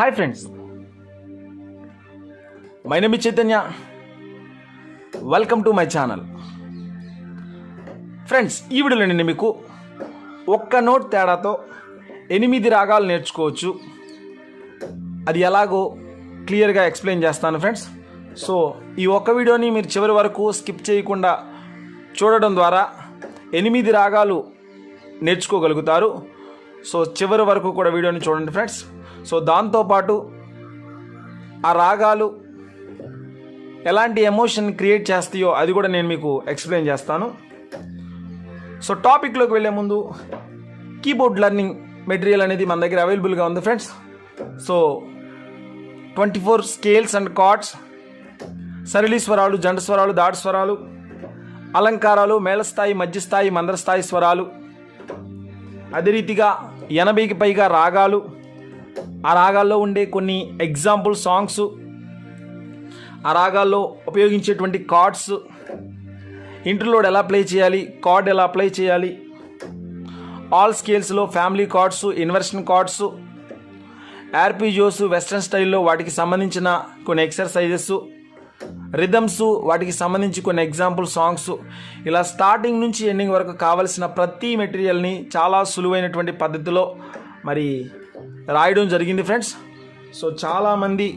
Hi friends. My name Chaitanya. Welcome to my channel. Friends ఈ వీడియోలో నేను మీకు ఒక్క నోట్ తేడాతో ఎనిమిది రాగాలు నేర్చుకోవచ్చు. అది ఎలాగో క్లియర్గా ఎక్స్ప్లెయిన్ చేస్తాను ఫ్రెండ్స్. సో ఈ ఒక్క వీడియోని మీరు చివరి వరకు స్కిప్ చేయకుండా చూడడం ద్వారా ఎనిమిది రాగాలు నేర్చుకోగలుగుతారు. సో చివరి వరకు కూడా వీడియోని చూడండి ఫ్రెండ్స్. సో దాంతోపాటు ఆ రాగాలు ఎలాంటి ఎమోషన్ క్రియేట్ చేస్తాయో అది కూడా నేను మీకు ఎక్స్ప్లెయిన్ చేస్తాను. సో టాపిక్లోకి వెళ్ళే ముందు కీబోర్డ్ లెర్నింగ్ మెటీరియల్ అనేది మన దగ్గర అవైలబుల్గా ఉంది friends. So twenty four scales and chords సరళి స్వరాలు జంట స్వరాలు దాటి స్వరాలు అలంకారాలు మేళస్థాయి మధ్యస్థాయి మందరస్థాయి స్వరాలు అదే రీతిగా ఎనభైకి పైగా రాగాలు ఆ రాగాల్లో ఉండే కొన్ని ఎగ్జాంపుల్ సాంగ్స్ ఆ రాగాల్లో ఉపయోగించేటువంటి కార్డ్స్ ఇంటర్లోడ్ ఎలా ప్లే చేయాలి కార్డ్ ఎలా అప్లై చేయాలి all స్కేల్స్లో family chords inversion chords arpeggios western స్టైల్లో వాటికి సంబంధించిన కొన్ని ఎక్సర్సైజెస్ రిథమ్స్ వాటికి సంబంధించి కొన్ని ఎగ్జాంపుల్ సాంగ్స్ ఇలా స్టార్టింగ్ నుంచి ఎండింగ్ వరకు కావలసిన ప్రతి మెటీరియల్ని చాలా సులువైనటువంటి పద్ధతిలో మరి రాయడం జరిగింది ఫ్రెండ్స్. సో చాలామంది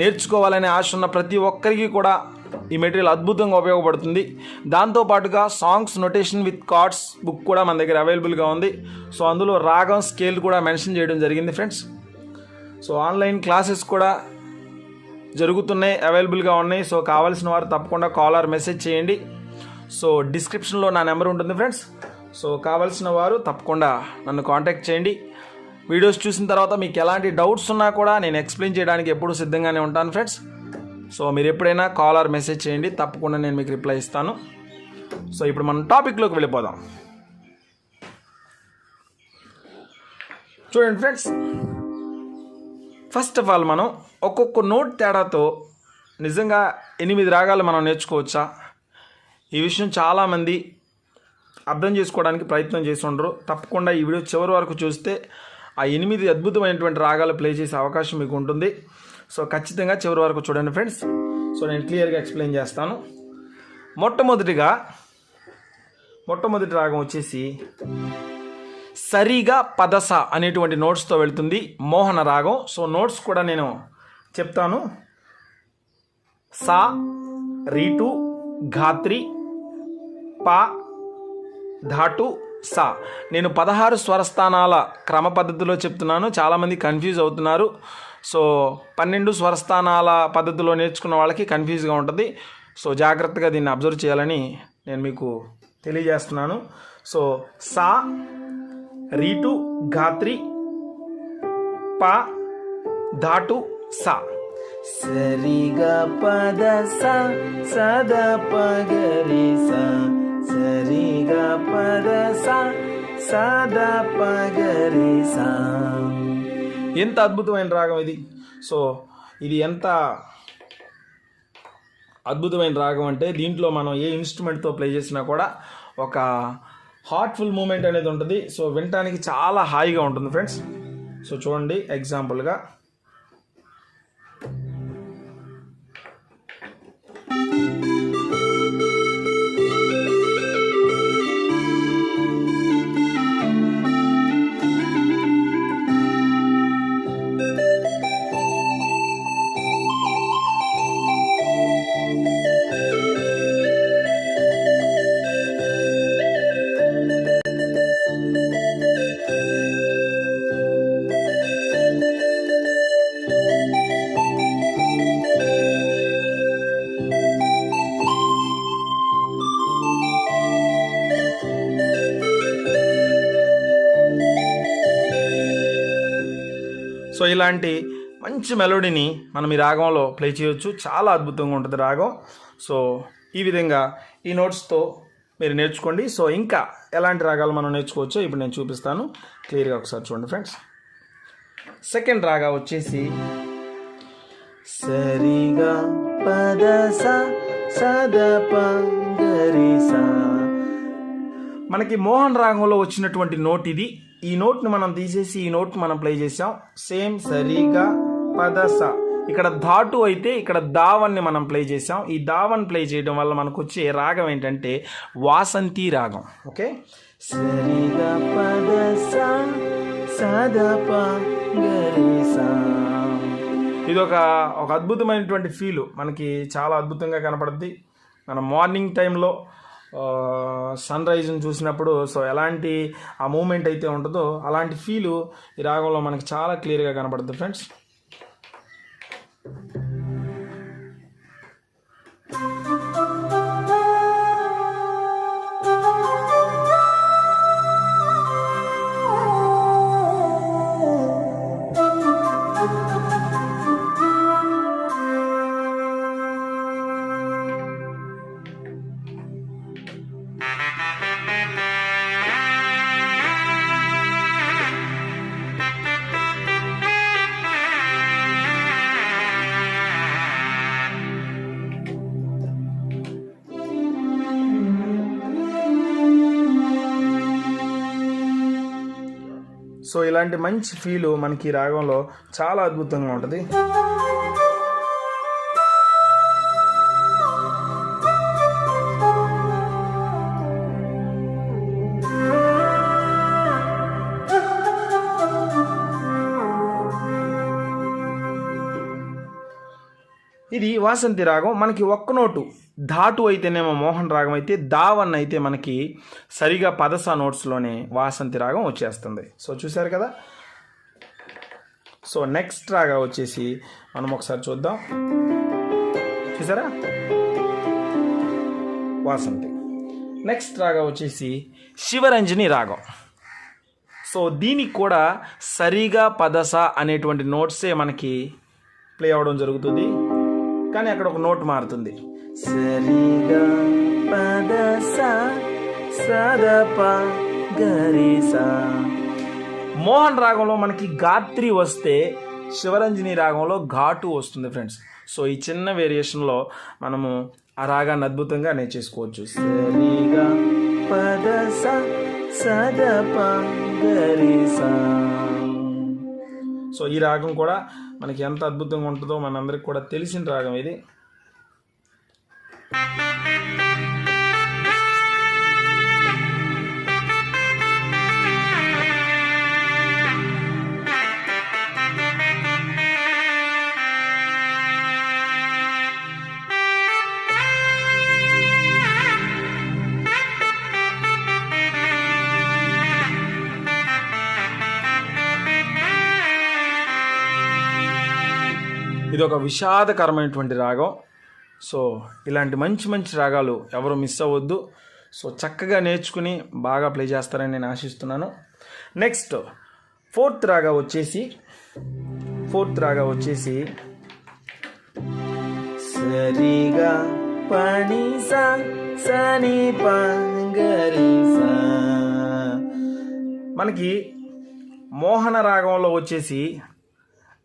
నేర్చుకోవాలనే ఆశ ఉన్న ప్రతి ఒక్కరికి కూడా ఈ మెటీరియల్ అద్భుతంగా ఉపయోగపడుతుంది. దాంతోపాటుగా songs notation with chords book కూడా మన దగ్గర అవైలబుల్గా ఉంది. సో అందులో రాగం స్కేల్ కూడా మెన్షన్ చేయడం జరిగింది ఫ్రెండ్స్. సో ఆన్లైన్ క్లాసెస్ కూడా జరుగుతున్నాయి అవైలబుల్గా ఉన్నాయి. సో కావాల్సిన వారు తప్పకుండా కాలర్ మెసేజ్ చేయండి. సో డిస్క్రిప్షన్లో నా నెంబర్ ఉంటుంది ఫ్రెండ్స్. సో కావాల్సిన వారు తప్పకుండా నన్ను కాంటాక్ట్ చేయండి. వీడియోస్ చూసిన తర్వాత మీకు ఎలాంటి డౌట్స్ ఉన్నా కూడా నేను ఎక్స్ప్లెయిన్ చేయడానికి ఎప్పుడూ సిద్ధంగానే ఉంటాను ఫ్రెండ్స్. సో మీరు ఎప్పుడైనా కాల్ ఆర్ మెసేజ్ చేయండి తప్పకుండా నేను మీకు రిప్లై ఇస్తాను. సో ఇప్పుడు మనం టాపిక్లోకి వెళ్ళిపోదాం. చూడండి ఫ్రెండ్స్. ఫస్ట్ ఆఫ్ ఆల్ మనం ఒక్కొక్క నోట్ తేడాతో నిజంగా ఎనిమిది రాగాలు మనం నేర్చుకోవచ్చా? ఈ విషయం చాలామంది అర్థం చేసుకోవడానికి ప్రయత్నం చేసి ఉండరు తప్పకుండా ఈ వీడియో చివరి వరకు చూస్తే ఆ ఎనిమిది అద్భుతమైనటువంటి రాగాలు ప్లే చేసే అవకాశం మీకు ఉంటుంది. సో ఖచ్చితంగా చివరి వరకు చూడండి ఫ్రెండ్స్. సో నేను క్లియర్గా ఎక్స్ప్లెయిన్ చేస్తాను. మొట్టమొదటిగా మొట్టమొదటి రాగం వచ్చేసి సరిగా పదస అనేటువంటి నోట్స్తో వెళ్తుంది మోహన రాగం. సో నోట్స్ కూడా నేను చెప్తాను. సా రీటు ఘాత్రి పా ధాటు సా నేను పదహారు స్వరస్థానాల క్రమ పద్ధతిలో చెప్తున్నాను. చాలామంది కన్ఫ్యూజ్ అవుతున్నారు. సో పన్నెండు స్వరస్థానాల పద్ధతిలో నేర్చుకున్న వాళ్ళకి కన్ఫ్యూజ్గా ఉంటుంది. సో జాగ్రత్తగా దీన్ని అబ్జర్వ్ చేయాలని నేను మీకు తెలియజేస్తున్నాను. సో సా రీటు గాత్రి పా ధాటు సా. సరిగా పద స సద పగరి స. సరిగా పరసా స. పగరిసా ఎంత అద్భుతమైన రాగం ఇది. సో ఇది ఎంత అద్భుతమైన రాగం అంటే దీంట్లో మనం ఏ ఇన్స్ట్రుమెంట్తో ప్లే చేసినా కూడా ఒక హార్ట్ఫుల్ మూమెంట్ అనేది ఉంటుంది. సో వినటానికి చాలా హాయిగా ఉంటుంది ఫ్రెండ్స్ సో చూడండి ఎగ్జాంపుల్గా సో ఇలాంటి మంచి మెలోడీని మనం ఈ రాగంలో ప్లే చేయొచ్చు. చాలా అద్భుతంగా ఉంటుంది రాగం. సో ఈ విధంగా ఈ నోట్స్తో మీరు నేర్చుకోండి. సో ఇంకా ఎలాంటి రాగాలు మనం నేర్చుకోవచ్చో ఇప్పుడు నేను చూపిస్తాను. క్లియర్గా ఒకసారి చూడండి ఫ్రెండ్స్. సెకండ్ రాగా వచ్చేసి సరిగా పద స సద మనకి మోహన్ రాగంలో వచ్చినటువంటి నోట్ ఇది. ఈ నోట్ని మనం తీసేసి ఈ నోట్ మనం ప్లే చేసాం సేమ్ సరిగా పదస. ఇక్కడ ధాటు అయితే ఇక్కడ దావన్ని మనం ప్లే చేసాం ఈ దావన్ ప్లే చేయడం వల్ల మనకు వచ్చే రాగం ఏంటంటే వాసంతి రాగం. ఓకే? సరిగా పదస సా ఇది ఒక ఒక అద్భుతమైనటువంటి ఫీల్. మనకి చాలా అద్భుతంగా కనపడుద్ది. మన మార్నింగ్ టైంలో సన్ రైజ్ని చూసినప్పుడు సో ఎలాంటి ఆ మూమెంట్ అయితే ఉంటుందో అలాంటి ఫీలు ఈ రాగంలో మనకి చాలా క్లియర్గా కనపడుతుంది ఫ్రెండ్స్ సో ఇలాంటి మంచి ఫీలు మనకి ఈ రాగంలో చాలా అద్భుతంగా ఉంటుంది. ఇది వాసంతి రాగం మనకి ఒక్క నోటు. ధాటు అయితేనేమో మోహన్ రాగం అయితే దావన్ అయితే మనకి సరిగా పదస నోట్స్లోనే వాసంతి రాగం వచ్చేస్తుంది. సో చూసారు కదా? సో నెక్స్ట్ రాగా వచ్చేసి మనం ఒకసారి చూద్దాం. చూసారా వాసంతి. నెక్స్ట్ రాగా వచ్చేసి శివరంజని రాగం. సో దీనికి కూడా సరిగా పదస అనేటువంటి నోట్సే మనకి ప్లే అవడం జరుగుతుంది. కానీ అక్కడ ఒక నోట్ మారుతుంది. సరిగా పద సా సద ప గరి సా. మోహన్ రాగంలో మనకి గాత్రి వస్తే శివరంజని రాగంలో ఘాటు వస్తుంది ఫ్రెండ్స్. సో ఈ చిన్న వేరియేషన్లో మనము ఆ రాగాన్ని అద్భుతంగా నేర్చేసుకోవచ్చు. సరిగా పద సా సద ప గరి సా. సో ఈ రాగం కూడా మనకి ఎంత అద్భుతంగా ఉంటుందో మనందరికి కూడా తెలిసిన రాగం ఇది. ఇది ఒక విషాదకరమైనటువంటి రాగం. సో ఇలాంటి మంచి మంచి రాగాలు ఎవరు మిస్ అవ్వద్దు. సో చక్కగా నేర్చుకుని బాగా ప్లే చేస్తారని నేను ఆశిస్తున్నాను. నెక్స్ట్ ఫోర్త్ రాగా వచ్చేసి ఫోర్త్ రాగా వచ్చేసి సరిగా పని సని మనకి మోహన రాగంలో వచ్చేసి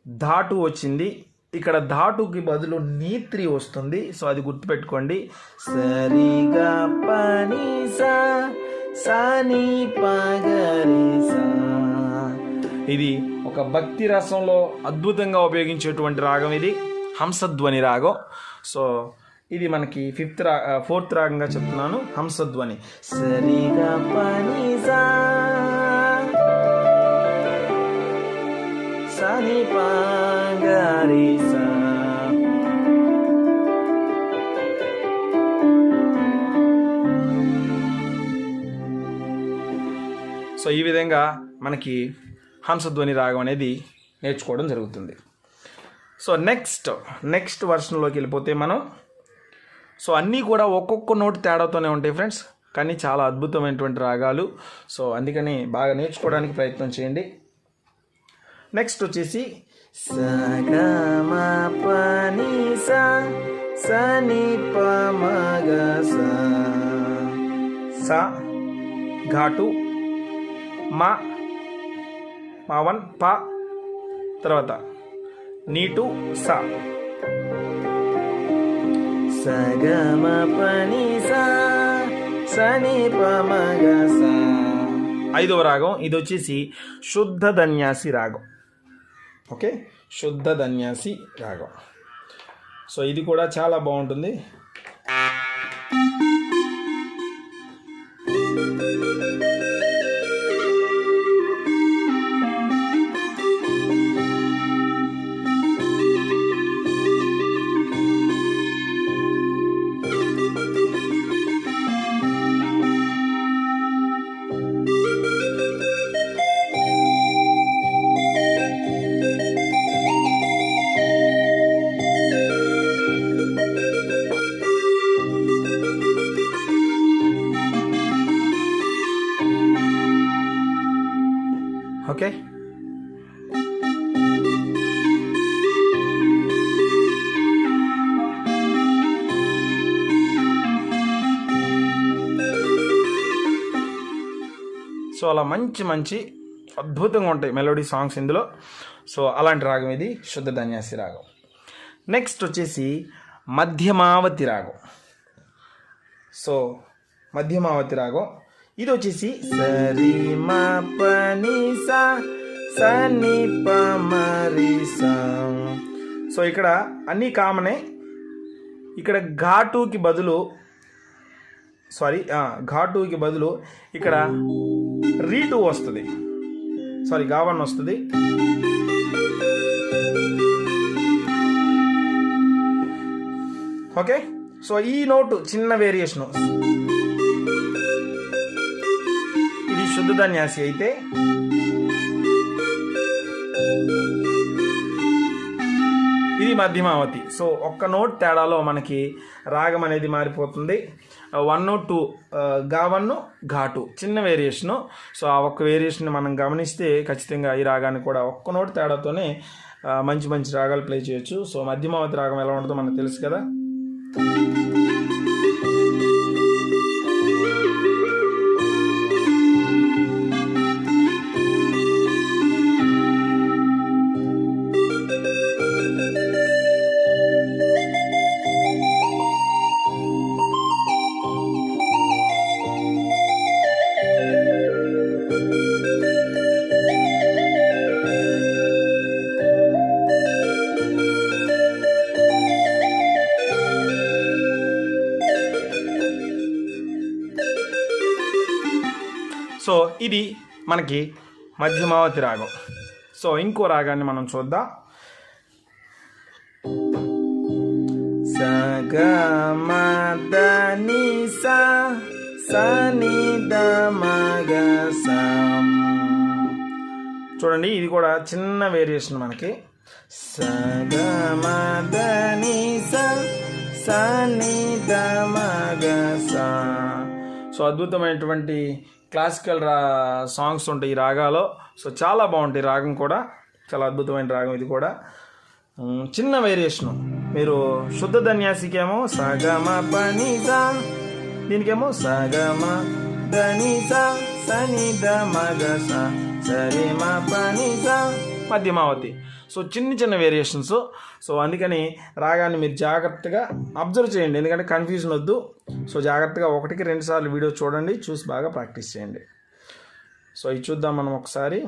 ధాటు వచ్చింది. ఇక్కడ ధాటుకి బదులు నీత్రి వస్తుంది. సో అది గుర్తుపెట్టుకోండి. సరిగా పని సా ఇది ఒక భక్తి రసంలో అద్భుతంగా ఉపయోగించేటువంటి రాగం ఇది. హంసధ్వని రాగం. సో ఇది మనకి ఫిఫ్త్ రా ఫోర్త్ రాగంగా చెప్తున్నాను. హంసధ్వని. సరిగా పని సా సని ప సో ఈ విధంగా మనకి హంసధ్వని రాగం అనేది నేర్చుకోవడం జరుగుతుంది. సో నెక్స్ట్ నెక్స్ట్ వర్షన్లోకి వెళ్ళిపోతే మనం సో అన్నీ కూడా ఒక్కొక్క నోటు తేడాతోనే ఉంటాయి ఫ్రెండ్స్ కానీ చాలా అద్భుతమైనటువంటి రాగాలు. సో అందుకని బాగా నేర్చుకోవడానికి ప్రయత్నం చేయండి. నెక్స్ట్ వచ్చేసి సగమ పని సా సని సా ఘాటు మా మావన్ పా తర్వాత నీటు సా. సగమ పని సా సని ప మగ సా ఐదవ రాగం ఇది వచ్చేసి శుద్ధ ధన్యాసి రాగం. ఓకే? శుద్ధ ధన్యాసి రాగం సో ఇది కూడా చాలా బాగుంటుంది. సో అలా మంచి మంచి అద్భుతంగా ఉంటాయి మెలోడీ సాంగ్స్ ఇందులో. సో అలాంటి రాగం ఇది శుద్ధ ధన్యాసి రాగం. నెక్స్ట్ వచ్చేసి మధ్యమావతి రాగం. సో మధ్యమావతి రాగం. ఇది వచ్చేసి సరి మా పని సా సని సా సో ఇక్కడ అన్నీ కామనే ఇక్కడ ఘాటుకి బదులు సారీ ఘాటుకి బదులు ఇక్కడ రీటు వస్తుంది. సారీ గావన్ వస్తుంది. ఓకే సో ఈ నోటు చిన్న వేరియేషన్ ఇది శుద్ధ ధన్యాసి అయితే ఇది మధ్యమావతి. సో ఒక్క నోట్ తేడాలో మనకి రాగం అనేది మారిపోతుంది. వన్ టూ గా వన్ ఘాటు చిన్న వేరియేషను సో ఆ ఒక్క వేరియేషన్ మనం గమనిస్తే ఖచ్చితంగా ఈ రాగాన్ని కూడా ఒక్క నోటి తేడాతోనే మంచి మంచి రాగాలు ప్లే చేయొచ్చు. సో మధ్యమావతి రాగం ఎలా ఉంటుందో మనకు తెలుసు కదా? సో ఇది మనకి మధ్యమావతి రాగం. సో ఇంకో రాగాన్ని మనం చూద్దాం. స గ మ ద ని సా సని ద మ గ సా చూడండి ఇది కూడా చిన్న వేరియేషన్ మనకి. స గ మ ద ని సా సని సో అద్భుతమైనటువంటి క్లాసికల్ రా సాంగ్స్ ఉంటాయి ఈ రాగాలో. సో చాలా బాగుంటాయి రాగం కూడా. చాలా అద్భుతమైన రాగం ఇది కూడా. చిన్న వేరియేషను మీరు శుద్ధ ధన్యాసికేమో సగమ పని దీనికేమో సగమ దని సని ద మగ సా సరి మ మధ్యమావతి. సో చిన్న చిన్న వేరియేషన్స్ సో అందుకని రాగాన్ని మీరు జాగ్రత్తగా అబ్జర్వ్ చేయండి. ఎందుకంటే కన్ఫ్యూజన్ వద్దు. సో జాగ్రత్తగా ఒకటికి రెండు సార్లు వీడియో చూడండి. చూసి బాగా ప్రాక్టీస్ చేయండి. సో ఇది చూద్దాం మనం ఒకసారి.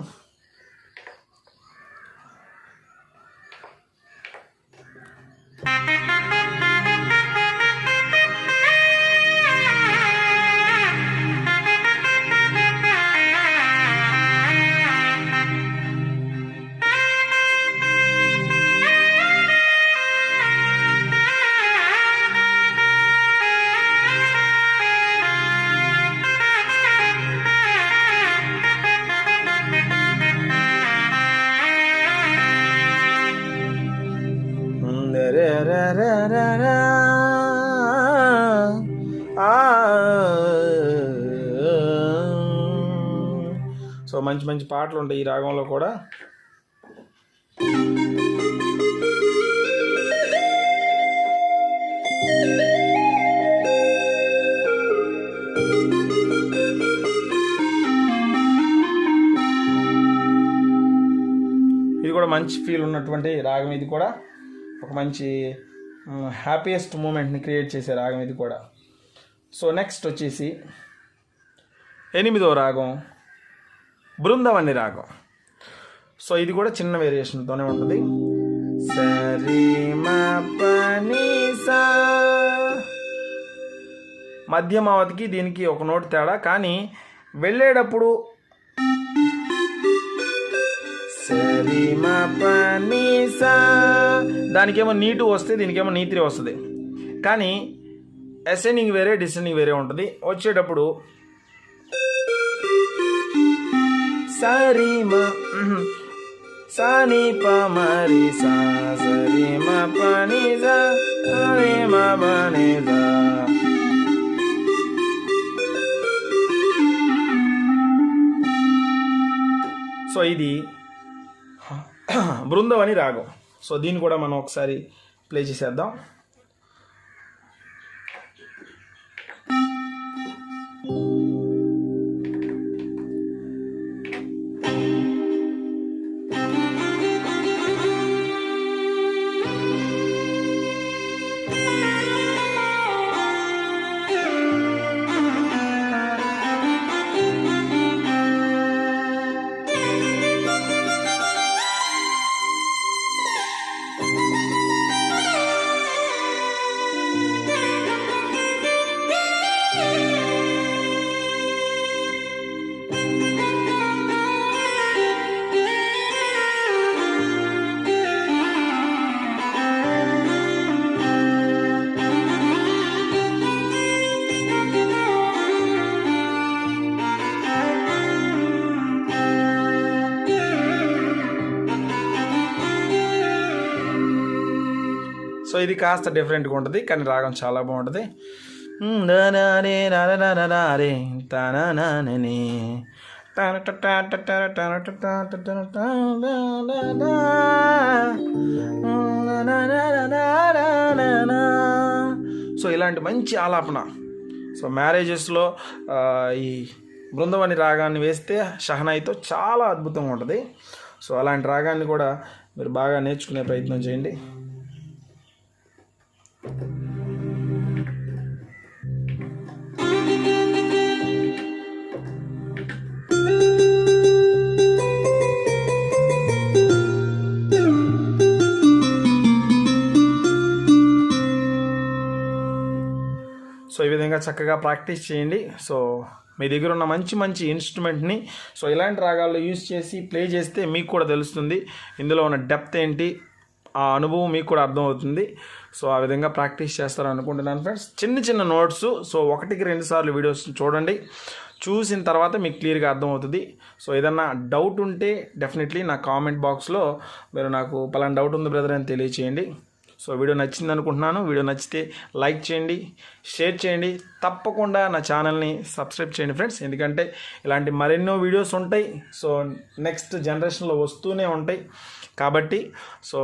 సో మంచి మంచి పాటలు ఉంటాయి ఈ రాగంలో కూడా. ఇది కూడా మంచి ఫీల్ ఉన్నటువంటి రాగం ఇది కూడా. ఒక మంచి హ్యాపీయెస్ట్ మూమెంట్ని క్రియేట్ చేసే రాగం ఇది కూడా. సో నెక్స్ట్ వచ్చేసి ఎనిమిదో రాగం బృందవని రాగం. సో ఇది కూడా చిన్న వేరియేషన్తోనే ఉంటుంది. సరి మధ్యమావతికి దీనికి ఒక నోట్ తేడా కానీ వెళ్ళేటప్పుడు దానికేమో నీటు వస్తే దీనికేమో నీ త్రీ వస్తుంది. కానీ అసెండింగ్ వేరే డిసెండింగ్ వేరే ఉంటుంది. వచ్చేటప్పుడు సో ఇది బృందం అని రాగం. సో దీన్ని కూడా మనం ఒకసారి ప్లే చేసేద్దాం. సో ఇది కాస్త డిఫరెంట్గా ఉంటుంది కానీ రాగం చాలా బాగుంటుంది సో ఇలాంటి మంచి ఆలాపన సో మ్యారేజెస్లో ఈ బృందవాణి రాగాన్ని వేస్తే షహనాయితో చాలా అద్భుతంగా ఉంటుంది సో అలాంటి రాగాన్ని కూడా మీరు బాగా నేర్చుకునే ప్రయత్నం చేయండి సో ఈ విధంగా చక్కగా ప్రాక్టీస్ చేయండి. సో మీ దగ్గర ఉన్న మంచి మంచి ఇన్స్ట్రుమెంట్ని సో ఇలాంటి రాగాల్లో యూస్ చేసి ప్లే చేస్తే మీకు కూడా తెలుస్తుంది. ఇందులో ఉన్న డెప్త్ ఏంటి ఆ అనుభవం మీకు కూడా అర్థమవుతుంది. సో ఆ విధంగా ప్రాక్టీస్ చేస్తారని అనుకుంటున్నాను ఫ్రెండ్స్. చిన్న చిన్న నోట్స్ సో ఒకటికి రెండు సార్లు వీడియోస్ చూడండి. చూసిన తర్వాత మీకు క్లియర్గా అర్థమవుతుంది. సో ఏదన్నా డౌట్ ఉంటే డెఫినెట్లీ నా కామెంట్ బాక్స్లో మీరు నాకు పలానా డౌట్ ఉంది బ్రదర్ అని తెలియచేయండి. సో వీడియో నచ్చింది అనుకుంటున్నాను. వీడియో నచ్చితే లైక్ చేయండి షేర్ చేయండి. తప్పకుండా నా ఛానల్ని సబ్స్క్రైబ్ చేయండి ఫ్రెండ్స్. ఎందుకంటే ఇలాంటి మరెన్నో వీడియోస్ ఉంటాయి. సో నెక్స్ట్ జనరేషన్లో వస్తూనే ఉంటాయి. కాబట్టి సో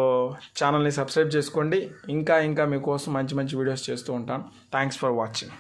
ఛానల్ని సబ్స్క్రైబ్ చేసుకోండి. ఇంకా ఇంకా మీకోసం మంచి మంచి వీడియోస్ చేస్తూ ఉంటాను. Thanks for watching